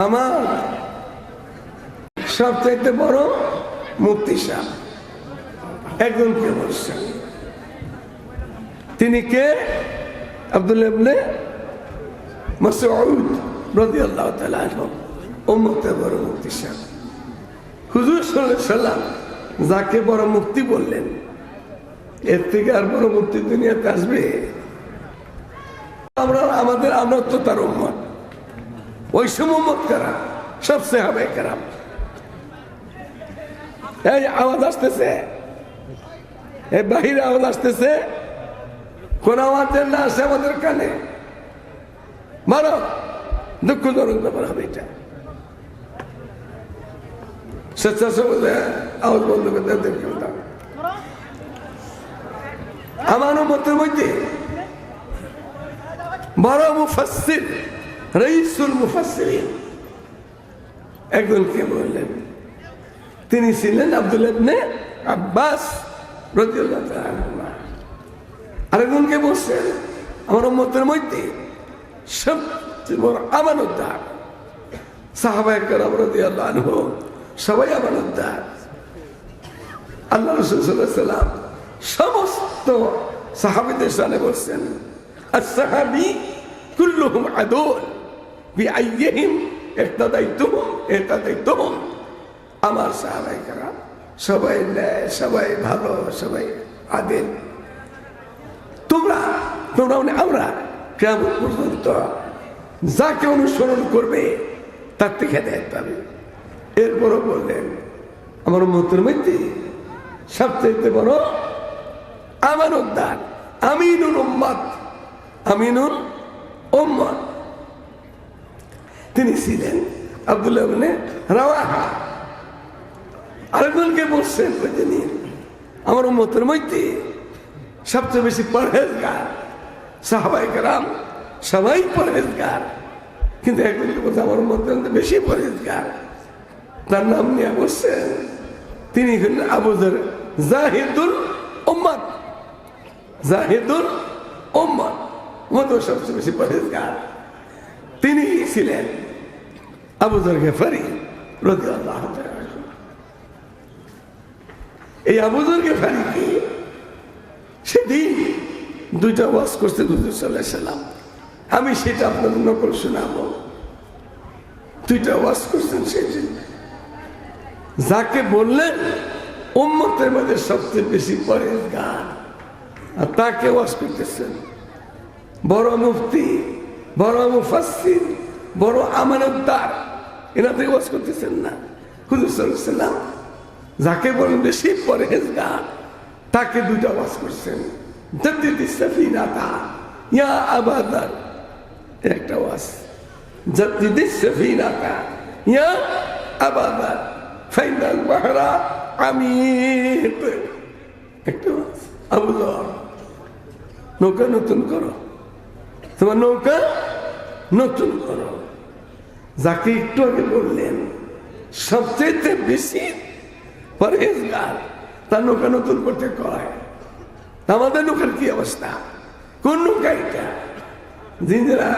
আমার সবচাইতে বড় মুক্তি সাহ একজন কে বলছেন তিনি কে? বড় সাহ যাকে বড় মুক্তি বললেন, এর থেকে আর বড় মুক্তি দুনিয়াতে আসবে? আমরা, আমাদের, আমরা তো তার উম্মত। ওই সমম্মত কারা সব সেহাবে কারাম। এই আওয়াজ আসতেছে। এই বাহিরে আওয়াজ আসতেছে। কোন আওয়াজের না আসে আমাদের কানে। মারো, দুঃখজনক ব্যাপার হবে এটা। স্বেচ্ছাসেবক আওয়াজ বন্ধ করতে দেখে আমার মতের মধ্যে বড় মুফাসসির রইসুল মুফাসসিরিন। একজন কে বললেন? তিনি ছিলেন আব্দুল ইবনে আব্বাস রাদিয়াল্লাহু তাআলা আরেকজনকে বলছেন? আমার উম্মতের মধ্যে সবচেয়ে বড় আমানতদার। সাহাবায়ে কেরাম রাদিয়াল্লাহু আনহু, সবাই আমানতদার। আল্লাহ রাসূল সাল্লাল্লাহু আলাইহি সাল্লাম সমস্ত সাহাবীদের সামনে বলছেন আস সাহাবী কুল্লুহুম আদুল বিআইহিম একটা দায়িত্ব এটা দায়িত্ব আমার সাহাবাইকারা সবাই নেয় সবাই ভালো সবাই আদে তোমরা তোমরা মানে আমরা কেমন পর্যন্ত যাকে অনুসরণ করবে, তার থেকে দেয় হবে এরপরও বললেন, আমার মতের মধ্যে সবচেয়ে বড় আমার উদ্ধার আমিনুল উম্মাদ আমিনুল তিনি ছিলেন আরেকজনকে বলছেন, ওই আমার উম্মতের মধ্যে সবচেয়ে বেশি পরহেজগার সাহাবাই কারাম, সবাই পরহেজগার। কিন্তু একজনকে বলছে, আমার উম্মতের মধ্যে বেশি পরহেজগার। তার নাম নিয়ে বলছেন, তিনি হলেন জাহিদুল উম্মত। জাহিদুল উম্মত মতো সবচেয়ে বেশি পরহেজগার। তিনি ছিলেন আবুজর গেফারি রদি আল্লাহ এই আবুজর গেফারি কি? সেদিন দুইটা ওয়াজ করতে হুজুর সাল্লাহ সাল্লাম। আমি সেটা আপনাদের নকল শোনাবো। দুইটা ওয়াজ করছেন সেদিন। যাকে বললেন, উম্মতের মধ্যে সবচেয়ে বেশি পরেজগার। আর তাকে ওয়াজ করতেছেন। বড় মুফতি, বড় মুফাসির বড় আমানতদার এনাতে ওয়াজ করতেছেন না। হুজুর সাল্লাম যাকে বলেন বেশি পরেজগার তাকে দুইটা ওয়াজ করছেন। ইয়া আবাদার একটা ইয়া আবাদার একটা নৌকা নতুন করো। তোমার নৌকা নতুন করো। যাকে একটু আগে বললেন, সবচেয়ে বেশি পরেজগার তার নৌকা নতুন করতে কয়। আমাদের নৌকার কি অবস্থা? কোন নৌকা এটা? জিঞ্জরা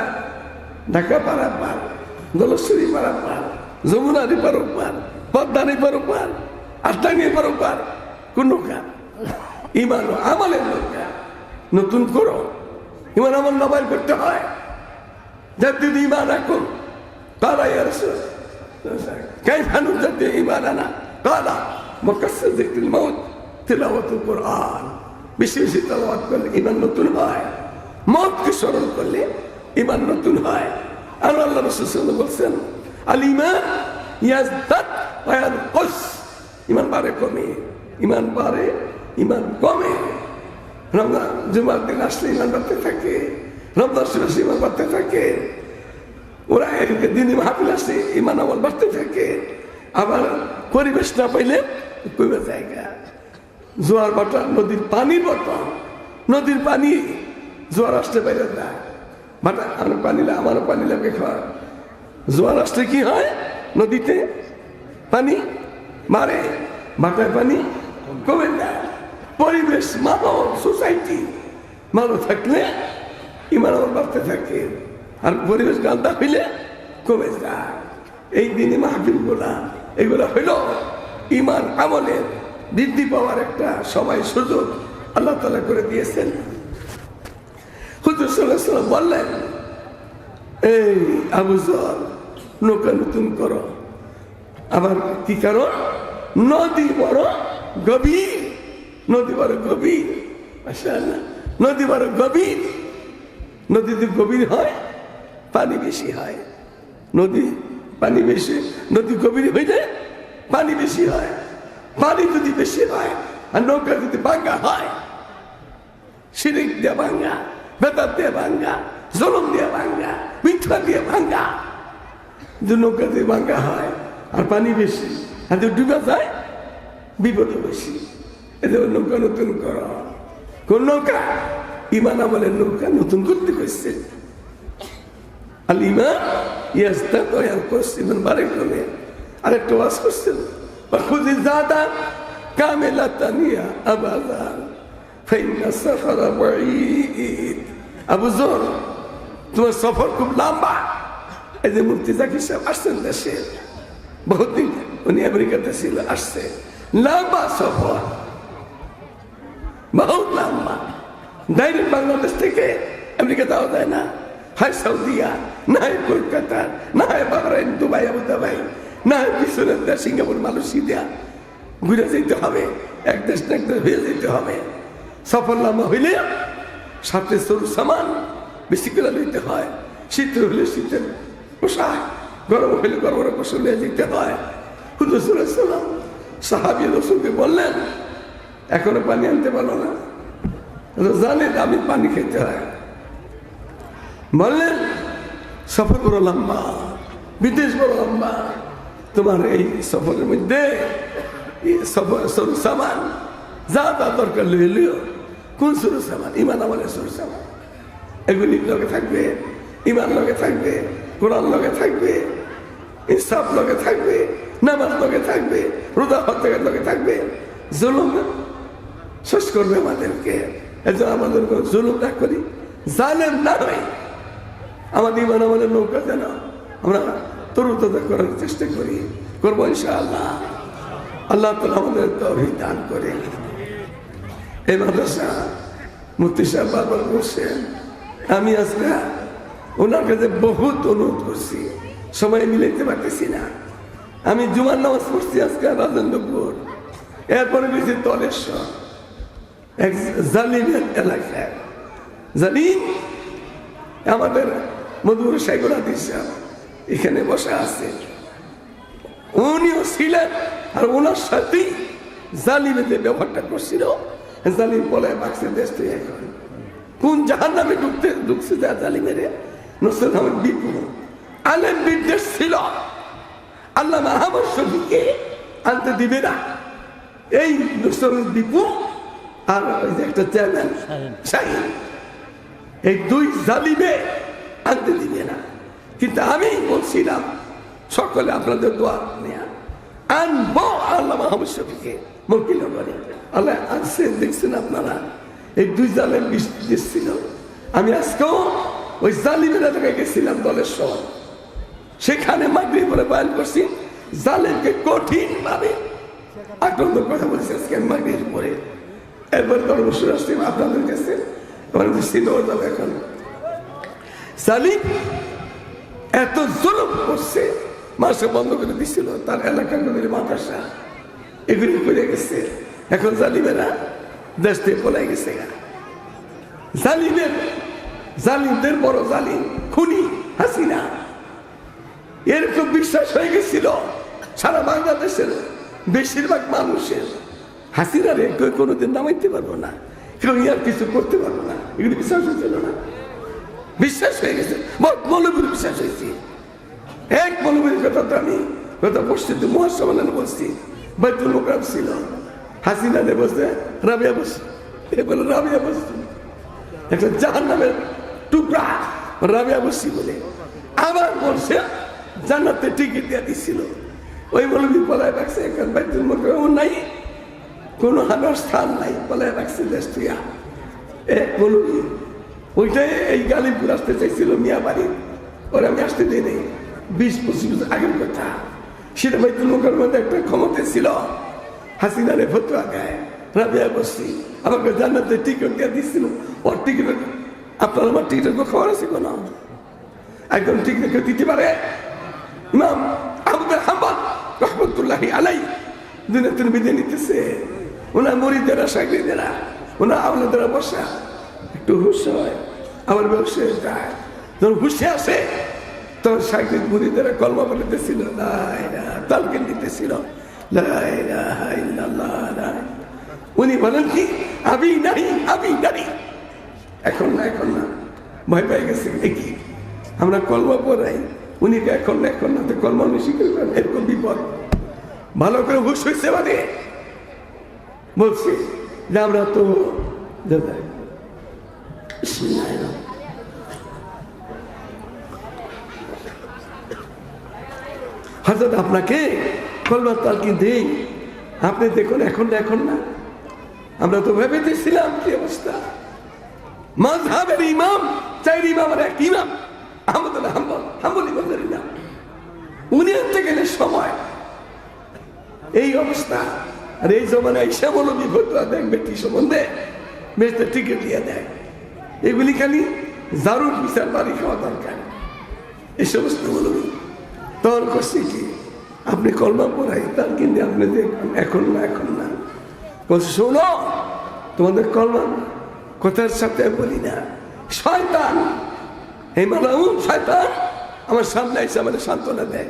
ঢাকা পাড়া পার দলশ্বরী পাড়া পার যমুনারি পার পার পদ্মারি পার পার আস্তানি পার পার কোন নৌকা? ইমান ও আমলের নৌকা। নতুন করো। ইমান আমল নবাইল করতে হয়। যদি ইমান রাখুন কালা ইয়ার كيف نجدد إيماننا قال مكسر ذكر الموت تلاوة القرآن বেশি বেশি তেলাওয়াত করলে ইমান নতুন হয় মতকে স্মরণ করলে ইমান নতুন হয় আর আল্লাহ রসুল বলছেন আল ইমান ইয়াজদাত ওয়ায়াল কস ইমান বাড়ে কমে ইমান বাড়ে ইমান কমে রমজান জুমার দিন আসলে ইমান বাড়তে থাকে রমজান শুরু আসলে ইমান বাড়তে থাকে ওরা দিনই মাহফিল আসে ইমান আমল বাড়তে থাকে। আবার পরিবেশ না পাইলে কমে জায়গা। জোয়ার বাটা নদীর পানির মতো নদীর পানি, জোয়ার আসতে পারে না। বাটা আমার পানি লা- আমার পানি লাগে খাওয়া জোয়ার আসলে কি হয়? নদীতে পানি মারে, বাটায় পানি কমে যায়। পরিবেশ, মানব, সোসাইটি ভালো থাকলে ইমান আমার বাড়তে থাকে। আর পরিবেশ গান্দা হইলে কমে যায়? এই দিনই মাহফিলগুলা, এগুলো হইল ইমান আমলের বৃদ্ধি পাওয়ার একটা সময় সুযোগ আল্লাহ তালা করে দিয়েছেন। হুজুর বললেন, এই আবু জল নৌকা নতুন করো। আবার কি কারণ? নদী বড় গভীর, নদী বড় গভীর। নদী বড় গভীর। নদী গভীর হয় পানি বেশি হয়। নদী পানি বেশি, নদী গভীর হয়ে যায় পানি বেশি হয়। পানি যদি বেশি হয় আর নৌকা যদি ভাঙ্গা হয় শিরিক দিয়ে ভাঙ্গা, বেতার দিয়ে ভাঙ্গা জলম দিয়ে ভাঙ্গা মিথ্যা দিয়ে ভাঙ্গা যে নৌকা দিয়ে ভাঙ্গা হয় আর পানি বেশি, আর যদি ডুবে যায়, বিপদও বেশি। এদের নৌকা নতুন কর। কোন নৌকা? ইমান আমলের নৌকা নতুন করতে কইছে আল ইমান ইয়াস্তা করছে ইমান বারে ক্রমে আরেকটা ওয়াজ করছেন। খুঁজি জাদা কামেলা তানিয়া আবাদার ফাইন্না সাফারা বাঈদ। আবু জোর, তোমার সফর খুব লম্বা। এই যে মুফতি জাকির সাহেব আসছেন দেশে, বহুদিন উনি আমেরিকাতে ছিল, আসছে। লম্বা সফর, বহুত লম্বা। ডাইরেক্ট বাংলাদেশ থেকে আমেরিকা যাওয়া যায় না, হয় সৌদিয়া। না হয় কলকাতা না হয় বাহরাইন, দুবাই আবুদাবাই না হয় পিছনের দেশ সিঙ্গাপুর, মালয়েশিয়া ঘুরে যেতে হবে, এক দেশ না এক দেশ হয়ে যেতে হবে। লম্বা হইলে সাথে সরু সামান বেশি করে লইতে হয়। শীত হলে শীতের পোশাক, গরম হইলে গরমের পোশাক নিয়ে যেতে হয়। হুজুর সাল্লাম সাহাবি রসুলকে বললেন, এখনও পানি আনতে পারো না। জানে আমি পানি খেতে হয়। বললেন সফর বড় লম্বা, বিদেশ বড় লম্বা। তোমার এই সফরের মধ্যে সামান, যা তা দরকার লইয়ে লিও কোন সরু সামান? ইমান আমলের সরু সামান। এগুলি লগে থাকবে, ইমান লগে থাকবে, কোরআন লগে থাকবে, ইনসাফ লগে থাকবে, নামাজ লগে থাকবে, রোজা হত্যাকের লগে থাকবে। জুলুম শেষ করবে আমাদেরকে। এজন্য আমাদের কোনো জুলুম না করি, জালেম না হয় আমাদের ইমান আমাদের নৌকা যেন আমরা তরুতাজা করার চেষ্টা করি। করব ইনশাআল্লাহ। আল্লাহ তালা আমাদের তৌফিক দান করে এই মাদ্রাসা মুফতি সাহেব বারবার বলছেন, আমি আজকে ওনার কাছে বহুত অনুরোধ করছি। সময় মিলাইতে পারতেছি না। আমি জুমার নামাজ পড়ছি আজকে রাজেন্দ্রপুর। এরপরে গেছি তলেশ্বর। এক জালিমের এলাকায়। জালিম, আমাদের মধুর সাইগুলা দিশা এখানে বসা আছে। উনিও ছিলেন আর ওনার সাথেই জালিমে যে ব্যবহারটা করছিল জালিম বলে বাক্সে দেশ তুই এখন কোন জাহান নামে ঢুকতে ঢুকছে যা জালিমেরে? নসরুল আহমেদ বিপু। আলেম বিদ্বেষ ছিল। আল্লাহ মাহমদ শফিকে আনতে দিবে না। এই নসরুল বিপু আর ওই যে একটা চেয়ারম্যান শাহিন। এই দুই জালিমে আনতে দিবে না। কিন্তু আমি বলছিলাম, সকলে আপনাদের দোয়া নেয়া আনব আল্লাহ মাহমুদ শফিকে মকিল আল্লাহ আনছে, দেখছেন আপনারা? এই দুই জালেম বিষ ছিল আমি আজকেও ওই জালিমের এলাকায় গেছিলাম দলের সহ সেখানে মাগরিব বলে বয়ান করছি, জালেমকে কঠিন ভাবে আক্রমণ কথা বলছি আজকে মাগরির পরে। এরপর দরবসুর আসছি, আপনাদের কাছে। আমার স্থিত হয়ে এখন। সালিম এত জুলুম করছে, মাসে বন্ধ করে দিছিল তার এলাকাগুলির মাদ্রাসা। এগুলি করে গেছে। এখন জালিমেরা দেশ থেকে পলাই গেছে জালিমের, জালিমদের বড় জালিম খুনি হাসিনা। এরকম বিশ্বাস হয়ে গেছিল সারা বাংলাদেশের বেশিরভাগ মানুষের। হাসিনা রে কেউ কোনোদিন নামাইতে পারব না, কেউ ইয়ার কিছু করতে পারব না। এগুলি বিশ্বাস হয়েছিল না। বিশ্বাস হয়ে গেছে। মৌলবীর বিশ্বাস হয়েছে। এক মৌলবীর কথা তো আমি কথা পড়ছি তো মহাসমানে বলছি। বাইতুল মোকাম ছিল। হাসিনা নে বসে রাবিয়া বসে। এ বলে, রাবিয়া বসছি একটা জাহান নামের টুকরা রাবিয়া বসছি বলে। আবার বলছে, জান্নাতে টিকিট দিয়ে দিছিল। ওই মৌলবী পলায় রাখছে, এখন বাইতুল মোকাম নাই। কোনো হানার স্থান নাই, পলায় রাখছে দেশ তুইয়া। এক মৌলবী ওইটাই এই গালিপুর আসতে চাইছিল মিয়া বাড়ি। ওরা আমি আসতে দিই নেই। বিশ পঁচিশ বছর আগের কথা। সেটা বাইতুল মুখের মধ্যে একটা ক্ষমতা ছিল। হাসিনারে ফতুয়া দেয়। রাবিয়া বসছি আমাকে জান্নাতে টিকিট দিয়ে দিচ্ছিল ওর টিকিট আপনার আমার টিকিটের খবর আছে কোনো? একদম ঠিক রেখে দিতে পারে? ইমাম আহমদ হাম্বাল রহমতুল্লাহি আলাই দুনিয়াতে বিদায় নিতেছে। ওনার মরিদেরা সাগরিদেরা, ওনার আওলাদেরা বসা। একটু হুশ আবার ব্যবসা যায় যখন হুশে আসে তখন সাগরিদ মুরিদেরা কলমা বলিতেছিল তালকে নিতেছিল উনি বলেন কি, আমি নাই আমি নাই এখন না এখন না। ভয় পেয়ে গেছে। কি? আমরা কলমা পড়াই। উনি এখন না এখন না? তো কলমা মিশি করবেন এরকম বিপদ। ভালো করে হুশ হয়েছে মানে? বলছি, যে আমরা তো দাদা হজরত আপনাকে কলমার তালকি দেই। আপনি দেখুন, এখন এখন না। আমরা তো ভেবে দিয়েছিলাম কি অবস্থা। মাঝহাবের ইমাম চাই ইমামের এক ইমাম আহমদ হাম্বল হাম্বল ইমামের ইমাম। উনি আনতে গেলে সময়। এই অবস্থা। আর এই জমানায় ঈশা মৌলবী ফতুয়া দেন ব্যক্তি সম্বন্ধে। মেয়েটা টিকে দিয়ে দেয়। এগুলি খালি জারুর বিচার বাড়ি খাওয়া দরকার। এই সমস্ত মৌলবী তখন করছি কি? আপনি কলমা পড়াই, তার কিন্তু আপনি দেখবেন, এখন না এখন না। বলছে, শোনো, তোমাদের কলমা কথার সাথে বলি না। শয়তান এই মালাউন, শয়তান, আমার সামনে এসে আমাদের সান্ত্বনা দেয়।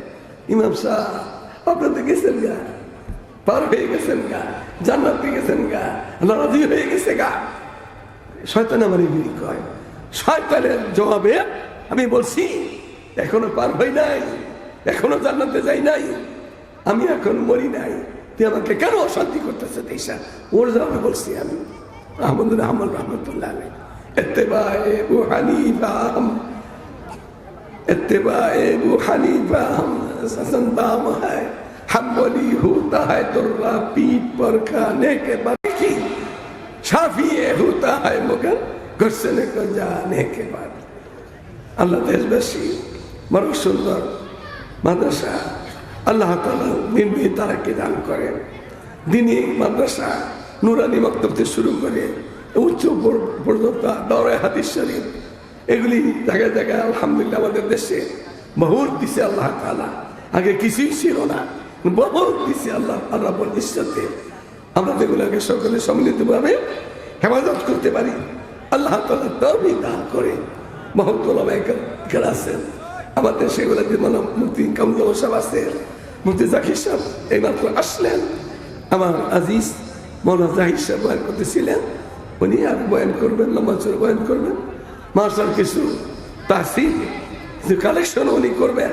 ইমাম সাহ আপনাদের গেছেন গা। পার হয়ে গেছেন গা, জান্নাতে গেছেন গা, রাজি হয়ে গেছে গা। শয়তান আমার এগুলি কয়। শয়তানের জবাবে আমি বলছি, এখনও পার হই নাই, এখনও জানাতে যাই নাই, আমি এখন মরি নাই। তুই আমাকে কেন অশান্তি করতেছে দেশা? ওর জবাবে বলছি আমি। আহমদুল আহমদ রহমতুল্লাহ হাম হাম্বলি হতা হ্যাঁ তোর পীঠ পর খানে शाफी होता है मगर घुसने को जाने के बाद আল্লাহ দেশবাসী বড় সুন্দর মাদ্রাসা আল্লাহ তালা নির্মী তারাকে দান করেন দিনী মাদ্রাসা নুরানি মক্তব থেকে শুরু করে উচ্চ পর- পর্যন্ত দরে হাদিস শরীফ এগুলি জায়গায় জায়গায় আলহামদুলিল্লাহ আমাদের দেশে বহুত দিছে আল্লাহ তালা আগে কিছুই ছিল না বহুত দিছে আল্লাহ আল্লাহ ইচ্ছাতে আমরা যেগুলোকে সকলে সম্মিলিতভাবে হেফাজত করতে পারি, আল্লাহ তালা তবে দান করে বহুত ওলামাইকার আছেন। আমাদের সেগুলো যে মানে মুক্তি কামদুল সাহেব আছেন মুক্তি জাকির সাহেব এইমাত্র আসলেন। আমার আজিজ মৌলানা জাহিদ সাহেব বয়ান করতেছিলেন, উনি আর বয়ান করবেন লম্বাচুর বয়ান করবেন। মার্শাল কিছু তাসির যে কালেকশন উনি করবেন।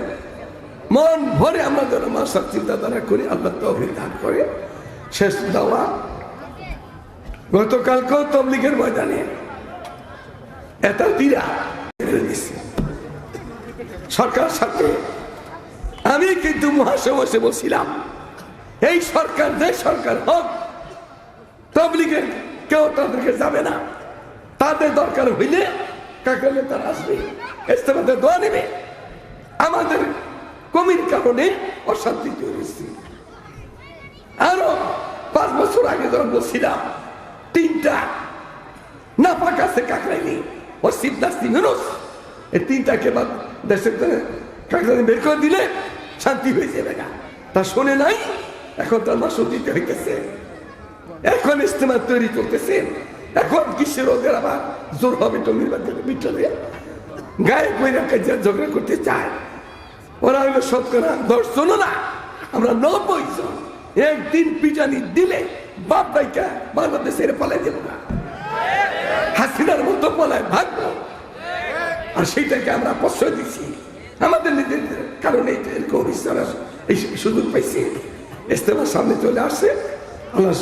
মন ভরে আমরা যেন মার্শাল চিন্তাধারা করি, আল্লাহ তহবিল দান করে। শেষ দাওয়া। গতকালকেও তবলিগের ময়দানে এটা দিরা সরকার সাথে। আমি কিন্তু মহাসমাসে বলছিলাম এই সরকার যে সরকার হোক, তবলিগের কেউ তাদেরকে যাবে না। তাদের দরকার হইলে কাকালে তারা আসবে? ইস্তেমাতে দোয়া নেবে। আমাদের কমির কারণে অশান্তি তৈরি আরও পাঁচ বছর আগে যখন বলছিলাম, তিনটা নাপাক আছে কাকরাইনি ও শিবদাস্তি মেনুস এই তিনটাকে বাদ দেশের কাকরাইনি বের করে দিলে শান্তি হয়ে যাবে না। তা শোনে নাই, এখন তার মাসুল দিতে হইতেছে। এখন ইস্তেমা তৈরি করতেছে। এখন কিসের ওদের আবার জোর হবে তো নির্বাচনের ভিতরে গায়ে কইরা কাজে ঝগড়া করতে চায়। ওরা হইল শতকরা দশ জন না, আমরা নব্বই জন। একদিন পিটানি দিলে বাপ ভাইকা বাংলাদেশের পালাই দেব না। হাসিনার মতো পালায় ভাগবো আর সেইটাকে আমরা প্রশ্রয় দিচ্ছি আমাদের নিজেদের কারণে এরকম এই সুযোগ পাইছি। ইস্তেমার সামনে চলে আসছে আল্লাহ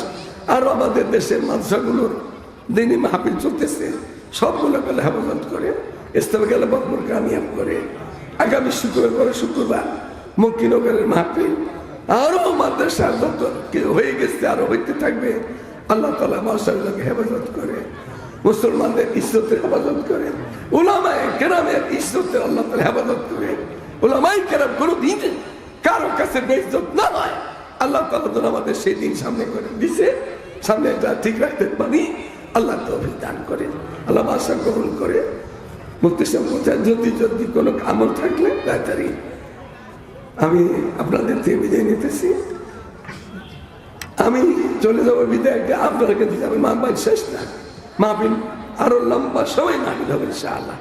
আরও আমাদের দেশের মাদ্রাসাগুলোর দিনই মাহফিল চলতেছে। সবগুলো গেলে হেফাজত করে। ইস্তেমা গেলে বকবর কামিয়াব করে। আগামী শুক্রবার শুক্রবার মক্কিনগরের মাহফিল। আরও মাদ্রাসা কি হয়ে গেছে, আরও হইতে থাকবে। আল্লাহ তালা মাসাগুলোকে হেফাজত করে, মুসলমানদের ইজ্জতের হেফাজত করে, উলামায় কেরামের ইজ্জতের আল্লাহ তালা হেফাজত করে। ওলামাই কেরাম কোনো দিন কারও কাছে বেইজ্জত না হয়। আল্লাহ তালা যেন আমাদের সেই দিন সামনে করে দিছে। সামনে এটা ঠিক রাখতে পারি আল্লাহ তো দান করে আল্লাহ বাসা গ্রহণ করে। মুক্তি যদি যদি কোনো আমল থাকলে, তাড়াতাড়ি আমি আপনাদের থেকে বিদায় নিতেছি। আমি চলে যাব বিদায়টা আপনার কাছে। যাবে মা শেষ না। মাহফিল আরও লম্বা সময় নামিল হবে, ইনশাআল্লাহ।